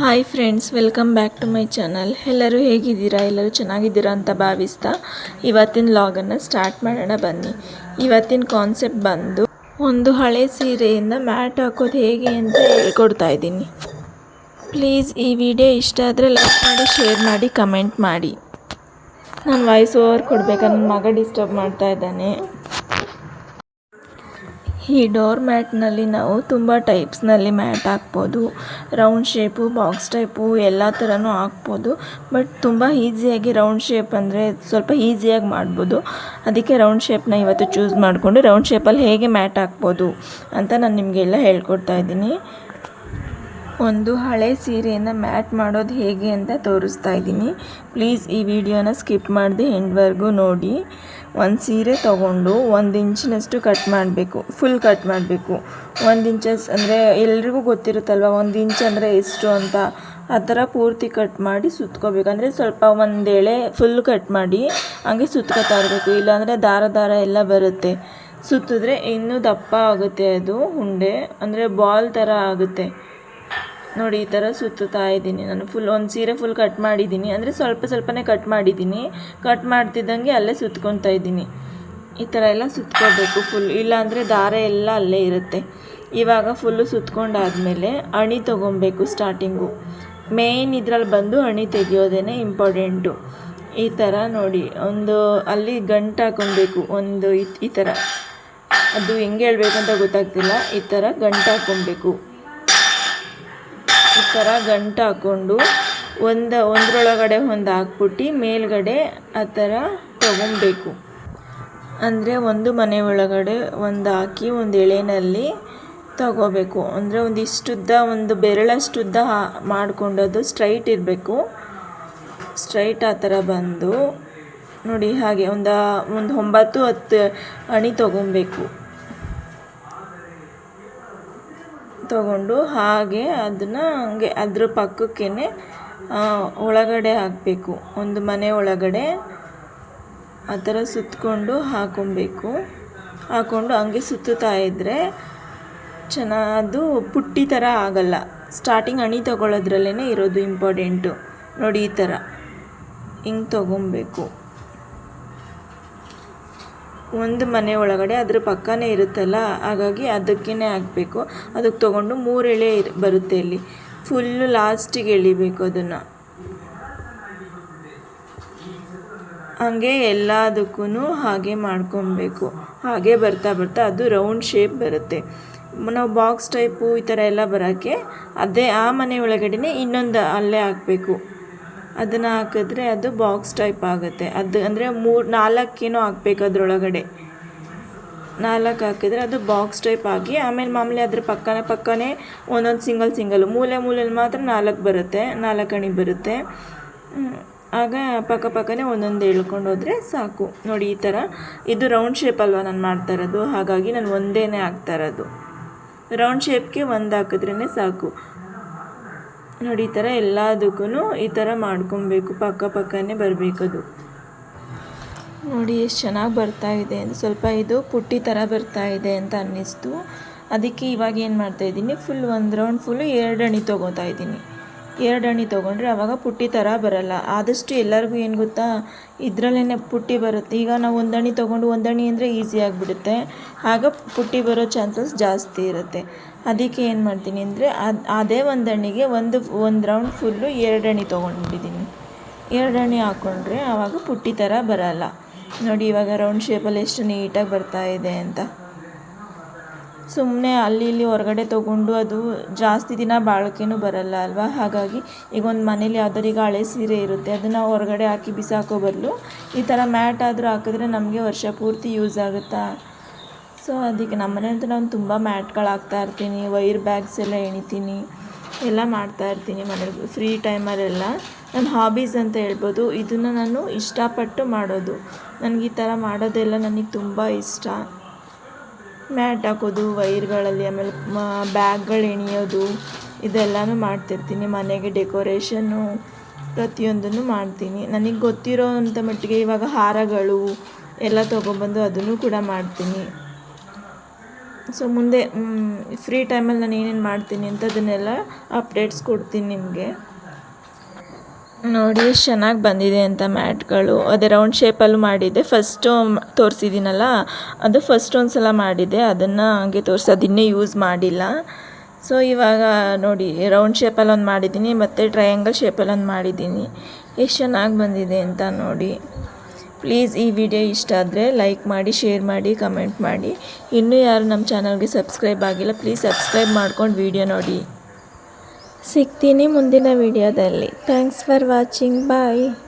Hi friends welcome back to my channel ಎಲ್ಲರೂ ಹೇಗಿದ್ದೀರಾ? ಎಲ್ಲರೂ ಚೆನ್ನಾಗಿದ್ದೀರಾ ಅಂತ ಭಾವಿಸ್ತಾ ಇವತ್ತಿನ ಲಾಗನ್ನು ಸ್ಟಾರ್ಟ್ ಮಾಡೋಣ ಬನ್ನಿ. ಇವತ್ತಿನ ಕಾನ್ಸೆಪ್ಟ್ ಬಂದು ಒಂದು ಹಳೆ ಸೀರೆಯಿಂದ ಮ್ಯಾಟ್ ಹಾಕೋದು ಹೇಗೆ ಅಂತ ಹೇಳ್ಕೊಡ್ತಾ ಇದ್ದೀನಿ. ಪ್ಲೀಸ್ ಈ ವಿಡಿಯೋ ಇಷ್ಟ ಆದರೆ ಲೈಕ್ ಮಾಡಿ ಶೇರ್ ಮಾಡಿ ಕಮೆಂಟ್ ಮಾಡಿ. ನಾನು ವಾಯ್ಸ್ ಓವರ್ ಕೊಡ್ಬೇಕಾದ್ರೆ ನನ್ನ ಮಗ ಡಿಸ್ಟರ್ಬ್ ಮಾಡ್ತಾ ಇದ್ದಾನೆ. ಈ ಡೋರ್ ಮ್ಯಾಟ್ನಲ್ಲಿ ನಾವು ತುಂಬ ಟೈಪ್ಸ್ನಲ್ಲಿ ಮ್ಯಾಟ್ ಹಾಕ್ಬೋದು. ರೌಂಡ್ ಶೇಪು, ಬಾಕ್ಸ್ ಟೈಪು ಎಲ್ಲ ಥರನೂ ಹಾಕ್ಬೋದು. ಬಟ್ ತುಂಬ ಈಸಿಯಾಗಿ ರೌಂಡ್ ಶೇಪ್ ಅಂದರೆ ಸ್ವಲ್ಪ ಈಸಿಯಾಗಿ ಮಾಡ್ಬೋದು. ಅದಕ್ಕೆ ರೌಂಡ್ ಶೇಪ್ನ ಇವತ್ತು ಚೂಸ್ ಮಾಡಿಕೊಂಡು ರೌಂಡ್ ಶೇಪಲ್ಲಿ ಹೇಗೆ ಮ್ಯಾಟ್ ಹಾಕ್ಬೋದು ಅಂತ ನಾನು ನಿಮಗೆಲ್ಲ ಹೇಳ್ಕೊಡ್ತಾ ಇದ್ದೀನಿ. ಒಂದು ಹಳೆ ಸೀರೆಯನ್ನು ಮ್ಯಾಟ್ ಮಾಡೋದು ಹೇಗೆ ಅಂತ ತೋರಿಸ್ತಾ ಇದ್ದೀನಿ. ಪ್ಲೀಸ್ ಈ ವಿಡಿಯೋನ ಸ್ಕಿಪ್ ಮಾಡಿದೆ ಎಂಡ್ವರೆಗೂ ನೋಡಿ. ಒಂದು ಸೀರೆ ತೊಗೊಂಡು ಒಂದು ಇಂಚಿನಷ್ಟು ಕಟ್ ಮಾಡಬೇಕು ಫುಲ್ ಕಟ್ ಮಾಡಬೇಕು. ಒಂದು ಇಂಚಸ್ ಅಂದರೆ ಎಲ್ರಿಗೂ ಗೊತ್ತಿರುತ್ತಲ್ವ, ಒಂದು ಇಂಚ್ ಅಂದರೆ ಎಷ್ಟು ಅಂತ? ಆ ಥರ ಪೂರ್ತಿ ಕಟ್ ಮಾಡಿ ಸುತ್ಕೋಬೇಕು. ಅಂದರೆ ಸ್ವಲ್ಪ ಒಂದು ಎಳೆ ಫುಲ್ ಕಟ್ ಮಾಡಿ ಹಂಗೆ ಸುತ್ಕೋತಾ ಇರಬೇಕು. ಇಲ್ಲಾಂದರೆ ದಾರ ದಾರ ಎಲ್ಲ ಬರುತ್ತೆ. ಸುತ್ತಿದ್ರೆ ಇನ್ನೂ ದಪ್ಪ ಆಗುತ್ತೆ ಅದು, ಉಂಡೆ. ಅಂದರೆ ಬಾಲ್ ಥರ ಆಗುತ್ತೆ. ನೋಡಿ, ಈ ಥರ ಸುತ್ತುತ್ತಾ ಇದ್ದೀನಿ ನಾನು. ಫುಲ್ ಒಂದು ಸೀರೆ ಫುಲ್ ಕಟ್ ಮಾಡಿದ್ದೀನಿ. ಅಂದರೆ ಸ್ವಲ್ಪ ಸ್ವಲ್ಪನೇ ಕಟ್ ಮಾಡಿದ್ದೀನಿ. ಕಟ್ ಮಾಡ್ತಿದ್ದಂಗೆ ಅಲ್ಲೇ ಸುತ್ಕೊತಾ ಇದ್ದೀನಿ. ಈ ಥರ ಎಲ್ಲ ಸುತ್ಕೋಬೇಕು ಫುಲ್ ಇಲ್ಲಾಂದರೆ ದಾರ ಎಲ್ಲ ಅಲ್ಲೇ ಇರುತ್ತೆ. ಇವಾಗ ಫುಲ್ಲು ಸುತ್ಕೊಂಡಾದಮೇಲೆ ಅಣಿ ತೊಗೊಬೇಕು ಸ್ಟಾರ್ಟಿಂಗು ಮೇಯ್ನ್ ಇದ್ರಲ್ಲಿ ಬಂದು ಅಣಿ ತೆಗಿಯೋದೇ ಇಂಪಾರ್ಟೆಂಟು ಈ ಥರ ನೋಡಿ, ಒಂದು ಅಲ್ಲಿ ಗಂಟು ಹಾಕೊಬೇಕು ಒಂದು ಈ ಥರ. ಅದು ಹೆಂಗೆ ಹೇಳ್ಬೇಕು ಅಂತ ಗೊತ್ತಾಗ್ತಿಲ್ಲ. ಈ ಥರ ಗಂಟು ಹಾಕ್ಕೊಬೇಕು. ಈ ಥರ ಗಂಟು ಹಾಕ್ಕೊಂಡು ಒಂದು, ಒಂದರೊಳಗಡೆ ಒಂದು ಹಾಕ್ಬಿಟ್ಟು ಮೇಲ್ಗಡೆ ಆ ಥರ ತೊಗೊಬೇಕು. ಅಂದರೆ ಒಂದು ಮನೆ ಒಳಗಡೆ ಒಂದು ಹಾಕಿ ಒಂದು ಎಳೆನಲ್ಲಿ ತಗೋಬೇಕು. ಅಂದರೆ ಒಂದು ಇಷ್ಟುದ್ದ ಒಂದು ಬೆರಳಷ್ಟುದ್ದ ಮಾಡ್ಕೊಂಡದ್ದು ಸ್ಟ್ರೈಟ್ ಇರಬೇಕು. ಸ್ಟ್ರೈಟ್ ಆ ಥರ ಬಂದು ನೋಡಿ ಹಾಗೆ ಒಂದು ಒಂದು ಒಂಬತ್ತು, ಹತ್ತು ಅಣಿ ತೊಗೊಬೇಕು. ತಗೊಂಡು ಹಾಗೆ ಅದನ್ನು ಹಂಗೆ ಅದ್ರ ಪಕ್ಕಕ್ಕೇ ಒಳಗಡೆ ಹಾಕಬೇಕು. ಒಂದು ಮನೆ ಒಳಗಡೆ ಆ ಥರ ಸುತ್ತಕೊಂಡು ಹಾಕೊಬೇಕು. ಹಾಕ್ಕೊಂಡು ಹಂಗೆ ಸುತ್ತುತ್ತಾ ಇದ್ದರೆ ಚೆನ್ನಾಗಿ ಅದು ಪುಟ್ಟಿ ಥರ ಆಗಲ್ಲ. ಸ್ಟಾರ್ಟಿಂಗ್ ಹಣಿ ತೊಗೊಳೋದ್ರಲ್ಲೇ ಇರೋದು ಇಂಪಾರ್ಟೆಂಟು ನೋಡಿ ಈ ಥರ. ಹಿಂಗೆ ತೊಗೊಬೇಕು. ಒಂದು ಮನೆ ಒಳಗಡೆ ಅದ್ರ ಪಕ್ಕನೇ ಇರುತ್ತಲ್ಲ, ಹಾಗಾಗಿ ಅದಕ್ಕೇ ಹಾಕಬೇಕು. ಅದಕ್ಕೆ ತೊಗೊಂಡು ಮೂರು ಎಳೆ ಬರುತ್ತೆ ಇಲ್ಲಿ. ಫುಲ್ಲು ಲಾಸ್ಟಿಗೆ ಎಳಿಬೇಕು ಅದನ್ನು. ಹಾಗೆ ಎಲ್ಲದಕ್ಕೂ ಹಾಗೆ ಮಾಡ್ಕೊಬೇಕು. ಹಾಗೆ ಬರ್ತಾ ಬರ್ತಾ ಅದು ರೌಂಡ್ ಶೇಪ್ ಬರುತ್ತೆ. ನಾವು ಬಾಕ್ಸ್ ಟೈಪು ಈ ಥರ ಎಲ್ಲ ಬರೋಕ್ಕೆ ಅದೇ ಆ ಮನೆ ಒಳಗಡೆನೇ ಇನ್ನೊಂದು ಅಲ್ಲೇ ಹಾಕಬೇಕು. ಅದನ್ನು ಹಾಕಿದ್ರೆ ಅದು ಬಾಕ್ಸ್ ಟೈಪ್ ಆಗುತ್ತೆ. ಅದು ಅಂದರೆ ಮೂರು ನಾಲ್ಕೇನೋ ಹಾಕ್ಬೇಕು ಅದರೊಳಗಡೆ. ನಾಲ್ಕು ಹಾಕಿದ್ರೆ ಅದು ಬಾಕ್ಸ್ ಟೈಪ್ ಆಗಿ, ಆಮೇಲೆ ಮಾಮೂಲಿ ಅದ್ರ ಪಕ್ಕನೇ ಪಕ್ಕನೇ ಒಂದೊಂದು ಸಿಂಗಲ್ ಸಿಂಗಲ್ ಮೂಲೆ ಮೂಲೆಯಲ್ಲಿ ಮಾತ್ರ ನಾಲ್ಕು ಬರುತ್ತೆ, ನಾಲ್ಕು ಅಣಿ ಬರುತ್ತೆ. ಆಗ ಪಕ್ಕ ಪಕ್ಕನೇ ಒಂದೊಂದು ಹೇಳ್ಕೊಂಡು ಹೋದರೆ ಸಾಕು. ನೋಡಿ, ಈ ಥರ ಇದು ರೌಂಡ್ ಶೇಪ್ ಅಲ್ವಾ ನಾನು ಮಾಡ್ತಾ ಇರೋದು? ಹಾಗಾಗಿ ನಾನು ಒಂದೇನೇ ಹಾಕ್ತಾ ಇರೋದು. ರೌಂಡ್ ಶೇಪ್ಗೆ ಒಂದು ಹಾಕಿದ್ರೇ ಸಾಕು. ನೋಡಿ, ಈ ಥರ ಎಲ್ಲದಕ್ಕೂ ಈ ಥರ ಮಾಡ್ಕೊಬೇಕು. ಪಕ್ಕ ಪಕ್ಕನೇ ಬರಬೇಕದು ನೋಡಿ, ಎಷ್ಟು ಚೆನ್ನಾಗಿ ಬರ್ತಾ ಇದೆ ಅಂತ. ಸ್ವಲ್ಪ ಇದು ಪುಟ್ಟಿ ಥರ ಬರ್ತಾ ಇದೆ ಅಂತ ಅನ್ನಿಸ್ತು. ಅದಕ್ಕೆ ಇವಾಗ ಏನು ಮಾಡ್ತಾಯಿದ್ದೀನಿ ಫುಲ್ ಒಂದು ರೌಂಡ್ ಫುಲ್ಲು ಎರಡು ಅಣಿ ತೊಗೋತಾ ಇದ್ದೀನಿ. ಎರಡು ಅಣಿ ತೊಗೊಂಡ್ರೆ ಆವಾಗ ಪುಟ್ಟಿ ಥರ ಬರಲ್ಲ. ಆದಷ್ಟು ಎಲ್ಲರಿಗೂ ಏನು ಗೊತ್ತಾ? ಇದರಲ್ಲೇ ಪುಟ್ಟಿ ಬರುತ್ತೆ. ಈಗ ನಾವು ಒಂದಣಿ ತಗೊಂಡು ತೊಗೊಂಡು ಒಂದು ಅಣಿ ಅಂದರೆ ಈಸಿ ಆಗಿಬಿಡುತ್ತೆ. ಆಗ ಪುಟ್ಟಿ ಬರೋ ಚಾನ್ಸಸ್ ಜಾಸ್ತಿ ಇರುತ್ತೆ. ಅದಕ್ಕೆ ಏನು ಮಾಡ್ತೀನಿ ಅಂದರೆ ಅದು, ಅದೇ ಒಂದು ಹಣ್ಣಿಗೆ ಒಂದು ಒಂದು ರೌಂಡ್ ಫುಲ್ಲು ಎರಡು ಹಣ್ಣಿ ತೊಗೊಂಡ್ಬಿಟ್ಟಿದ್ದೀನಿ ಎರಡು ಹಣ್ಣಿ ಹಾಕ್ಕೊಂಡ್ರೆ ಆವಾಗ ಪುಟ್ಟಿ ಥರ ಬರಲ್ಲ. ನೋಡಿ ಇವಾಗ ರೌಂಡ್ ಶೇಪಲ್ಲಿ ಎಷ್ಟು ನೀಟಾಗಿ ಬರ್ತಾ ಇದೆ ಅಂತ. ಸುಮ್ಮನೆ ಅಲ್ಲಿ ಇಲ್ಲಿ ಹೊರಗಡೆ ತೊಗೊಂಡು ಅದು ಜಾಸ್ತಿ ದಿನ ಬಾಳಿಕೆನೂ ಬರಲ್ಲ ಅಲ್ವಾ? ಹಾಗಾಗಿ ಈಗ ಒಂದು ಮನೇಲಿ ಯಾವ್ದಾರು ಈಗ ಹಳೆ ಸೀರೆ ಇರುತ್ತೆ, ಅದನ್ನು ಹೊರಗಡೆ ಹಾಕಿ ಬಿಸಾಕೋ ಬದಲು ಈ ಥರ ಮ್ಯಾಟ್ ಆದರೂ ಹಾಕಿದ್ರೆ ನಮಗೆ ವರ್ಷ ಪೂರ್ತಿ ಯೂಸ್ ಆಗುತ್ತಾ? ಸೊ ಅದಕ್ಕೆ ನಮ್ಮ ಮನೆಯಂತೂ ನಾನು ತುಂಬ ಮ್ಯಾಟ್ಗಳು ಹಾಕ್ತಾ ಇರ್ತೀನಿ ವೈರ್ ಬ್ಯಾಗ್ಸ್ ಎಲ್ಲ ಎಣಿತೀನಿ, ಎಲ್ಲ ಮಾಡ್ತಾ ಇರ್ತೀನಿ ಮನೇಲಿ ಫ್ರೀ ಟೈಮಲ್ಲೆಲ್ಲ ನನ್ನ ಹಾಬೀಸ್ ಅಂತ ಹೇಳ್ಬೋದು, ಇದನ್ನು ನಾನು ಇಷ್ಟಪಟ್ಟು ಮಾಡೋದು. ನನಗೆ ಈ ಥರ ಮಾಡೋದೆಲ್ಲ ನನಗೆ ತುಂಬ ಇಷ್ಟ. ಮ್ಯಾಟ್ ಹಾಕೋದು, ವೈರ್ಗಳಲ್ಲಿ ಆಮೇಲೆ ಬ್ಯಾಗ್ಗಳು ಎಣಿಯೋದು, ಇದೆಲ್ಲನೂ ಮಾಡ್ತಿರ್ತೀನಿ. ಮನೆಗೆ ಡೆಕೋರೇಷನ್ನು ಪ್ರತಿಯೊಂದನ್ನು ಮಾಡ್ತೀನಿ. ನನಗೆ ಗೊತ್ತಿರೋ ಅಂಥ ಮಟ್ಟಿಗೆ ಇವಾಗ ಹಾರಗಳು ಎಲ್ಲ ತೊಗೊಬಂದು ಅದನ್ನು ಕೂಡ ಮಾಡ್ತೀನಿ. ಸೊ, ಮುಂದೆ ಫ್ರೀ ಟೈಮಲ್ಲಿ ನಾನು ಏನೇನು ಮಾಡ್ತೀನಿ ಅಂತ ಅದನ್ನೆಲ್ಲ ಅಪ್ಡೇಟ್ಸ್ ಕೊಡ್ತೀನಿ ನಿಮಗೆ. ನೋಡಿ ಎಷ್ಟು ಚೆನ್ನಾಗಿ ಬಂದಿದೆ ಅಂತ ಮ್ಯಾಟ್ಗಳು. ಅದೇ ರೌಂಡ್ ಶೇಪಲ್ಲೂ ಮಾಡಿದ್ದೆ. ಫಸ್ಟು ತೋರಿಸಿದ್ದೀನಲ್ಲ ಅದು ಫಸ್ಟ್ ಒಂದು ಸಲ ಮಾಡಿದ್ದೆ. ಅದನ್ನು ಹಾಗೆ ತೋರಿಸಿ ಯೂಸ್ ಮಾಡಿಲ್ಲ. ಸೊ ಇವಾಗ ನೋಡಿ ರೌಂಡ್ ಶೇಪಲ್ಲಿ ಒಂದು ಮಾಡಿದ್ದೀನಿ, ಮತ್ತು ಟ್ರಯಾಂಗಲ್ ಶೇಪಲ್ಲಿ ಒಂದು ಮಾಡಿದ್ದೀನಿ. ಎಷ್ಟು ಚೆನ್ನಾಗಿ ಬಂದಿದೆ ಅಂತ ನೋಡಿ. ಪ್ಲೀಸ್ ಈ ವಿಡಿಯೋ ಇಷ್ಟ ಆದರೆ ಲೈಕ್ ಮಾಡಿ ಶೇರ್ ಮಾಡಿ ಕಮೆಂಟ್ ಮಾಡಿ. ಇನ್ನೂ ಯಾರು ನಮ್ಮ ಚಾನಲ್ಗೆ ಸಬ್ಸ್ಕ್ರೈಬ್ ಆಗಿಲ್ಲ ಪ್ಲೀಸ್ ಸಬ್ಸ್ಕ್ರೈಬ್ ಮಾಡ್ಕೊಂಡು ವಿಡಿಯೋ ನೋಡಿ. ಸಿಗ್ತೀನಿ ಮುಂದಿನ ವಿಡಿಯೋದಲ್ಲಿ. Thanks for watching bye